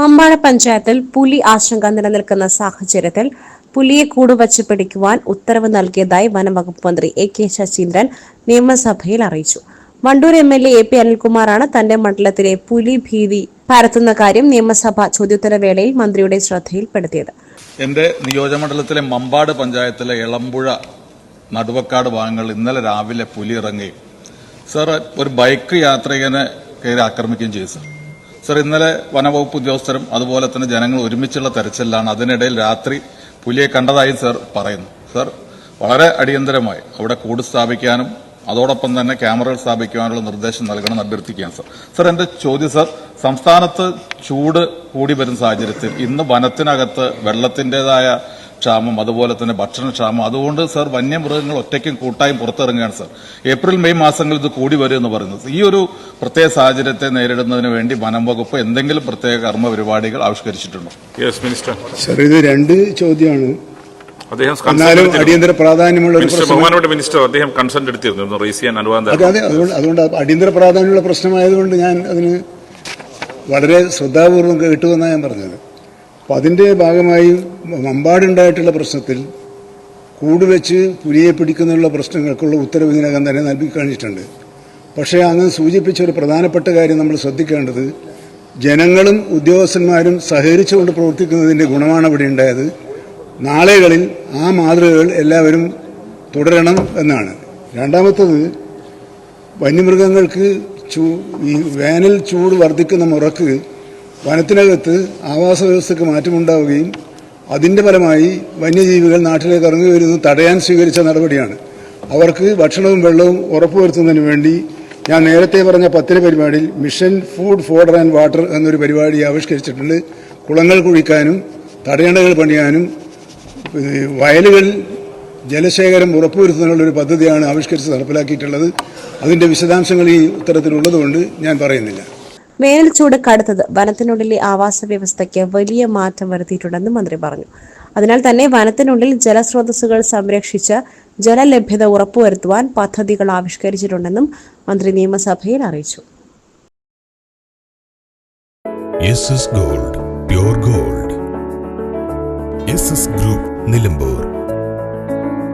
മമ്പാഴ പഞ്ചായത്തിൽ പുലി ആശങ്ക നിലനിൽക്കുന്ന സാഹചര്യത്തിൽ പുലിയെ കൂടുവച്ച് പിടിക്കുവാൻ ഉത്തരവ് നൽകിയതായി വനംവകുപ്പ് മന്ത്രി എ കെ ശശീന്ദ്രൻ നിയമസഭയിൽ അറിയിച്ചു. Wandoor M L A A P അനിൽകുമാറാണ് തന്റെ മണ്ഡലത്തിലെ പുലി ഭീതി പരത്തുന്ന കാര്യം നിയമസഭ ചോദ്യോത്തരവേളയിൽ മന്ത്രിയുടെ ശ്രദ്ധയിൽപ്പെടുത്തിയത്. നിയോജക നിയോജകമണ്ഡലത്തിലെ മമ്പാട് പഞ്ചായത്തിലെ എളമ്പുഴ നടുവക്കാട് ഭാഗങ്ങൾ ഇന്നലെ രാവിലെ പുലി ഇറങ്ങുകയും സർ ഒരു ബൈക്ക് യാത്രികനെ കയറി ആക്രമിക്കുകയും ചെയ്തു സർ. സർ ഇന്നലെ വനവകുപ്പ് ഉദ്യോഗസ്ഥരും അതുപോലെ തന്നെ ജനങ്ങൾ ഒരുമിച്ചുള്ള തെരച്ചിലാണ് അതിനിടയിൽ രാത്രി പുലിയെ കണ്ടതായി സർ പറയുന്നു. സർ വളരെ അടിയന്തരമായി അവിടെ കൂട് സ്ഥാപിക്കാനും അതോടൊപ്പം തന്നെ ക്യാമറകൾ സ്ഥാപിക്കുവാനുള്ള നിർദ്ദേശം നൽകണമെന്ന് അഭ്യർത്ഥിക്കുകയാണ് സർ. സർ എന്റെ ചോദ്യം സർ സംസ്ഥാനത്ത് ചൂട് കൂടി വരുന്ന സാഹചര്യത്തിൽ ഇന്ന് വനത്തിനകത്ത് വെള്ളത്തിന്റേതായ ക്ഷാമം അതുപോലെ തന്നെ ഭക്ഷണക്ഷാമം. അതുകൊണ്ട് സർ വന്യമൃഗങ്ങൾ ഒറ്റയ്ക്കും കൂട്ടായും പുറത്തിറങ്ങുകയാണ് സർ. ഏപ്രിൽ മെയ് മാസങ്ങളിൽ ഇത് കൂടി വരും എന്ന് പറയുന്നത്. ഈ ഒരു പ്രത്യേക സാഹചര്യത്തെ നേരിടുന്നതിന് വേണ്ടി വനം വകുപ്പ് എന്തെങ്കിലും പ്രത്യേക കർമ്മ പരിപാടികൾ ആവിഷ്കരിച്ചിട്ടുണ്ടോ? യെസ് മിനിസ്റ്റർ സർ ഇത് രണ്ട് ചോദ്യമാണ്. അദ്ദേഹം എന്നാലും അടിയന്തര പ്രാധാന്യമുള്ള ഒരു മിനിസ്റ്റർ മിനിസ്റ്റർ അദ്ദേഹം കൺസെന്റ് എടുത്തിരുന്നു. റേസ് ചെയ്യാൻ അനുവാദം അതെ അതെ അതുകൊണ്ട് അതുകൊണ്ട് അടിയന്തര പ്രാധാന്യമുള്ള പ്രശ്നമായതുകൊണ്ട് ഞാൻ അതിന് വളരെ ശ്രദ്ധാപൂർവം കേട്ടുവെന്നാണ് ഞാൻ പറഞ്ഞത്. അപ്പം അതിന്റെ ഭാഗമായി മമ്പാടുണ്ടായിട്ടുള്ള പ്രശ്നത്തിൽ കൂടുവെച്ച് പുലിയെ പിടിക്കുന്നുള്ള പ്രശ്നങ്ങൾക്കുള്ള ഉത്തരവ് ഇതിനകം തന്നെ നൽകി കഴിഞ്ഞിട്ടുണ്ട് പക്ഷേ അങ്ങ് സൂചിപ്പിച്ച ഒരു പ്രധാനപ്പെട്ട കാര്യം നമ്മൾ ശ്രദ്ധിക്കേണ്ടത് ജനങ്ങളും ഉദ്യോഗസ്ഥന്മാരും സഹകരിച്ചുകൊണ്ട് പ്രവർത്തിക്കുന്നതിന്റെ ഗുണമാണ് ഇവിടെ ഉണ്ടായത്. നാളെകളിൽ ആ മാതൃകകൾ എല്ലാവരും തുടരണം എന്നാണ്. രണ്ടാമത്തത് വന്യമൃഗങ്ങൾക്ക് ചൂ ഈ വേനൽ ചൂട് വർദ്ധിക്കുന്ന മുറക്ക് വനത്തിനകത്ത് ആവാസ വ്യവസ്ഥയ്ക്ക് മാറ്റമുണ്ടാവുകയും അതിന്റെ ഫലമായി വന്യജീവികൾ നാട്ടിലേക്ക് ഇറങ്ങി വരുന്നത് തടയാൻ സ്വീകരിച്ച നടപടിയാണ്. അവർക്ക് ഭക്ഷണവും വെള്ളവും ഉറപ്പുവരുത്തുന്നതിന് വേണ്ടി ഞാൻ നേരത്തെ പറഞ്ഞ പത്തിന് പരിപാടിയിൽ mission food fodder and water എന്നൊരു പരിപാടി ആവിഷ്കരിച്ചിട്ടുണ്ട്. കുളങ്ങൾ കുഴിക്കാനും തടയണകൾ പണിയാനും വയലുകൾ ജലശേഖരം ഉറപ്പുവരുത്തുന്നതിനുള്ള ഒരു പദ്ധതിയാണ് ആവിഷ്കരിച്ച് നടപ്പിലാക്കിയിട്ടുള്ളത്. അതിന്റെ വിശദാംശങ്ങൾ ഈ ഉത്തരത്തിലുള്ളതുകൊണ്ട് ഞാൻ പറയുന്നില്ല. വേനൽ ചൂട് കടുത്തത് വനത്തിനുള്ളിലെ ആവാസ വ്യവസ്ഥയ്ക്ക് വലിയ മാറ്റം വരുത്തിയിട്ടുണ്ടെന്ന് മന്ത്രി പറഞ്ഞു. അതിനാൽ തന്നെ വനത്തിനുള്ളിൽ ജലസ്രോതസ്സുകൾ സംരക്ഷിച്ച് ജലലഭ്യത ഉറപ്പുവരുത്തുവാൻ പദ്ധതികൾ ആവിഷ്കരിച്ചിട്ടുണ്ടെന്നും മന്ത്രി നിയമസഭയിൽ അറിയിച്ചു. Gold gold. ഗ്രൂപ്പ് നിലമ്പൂർ.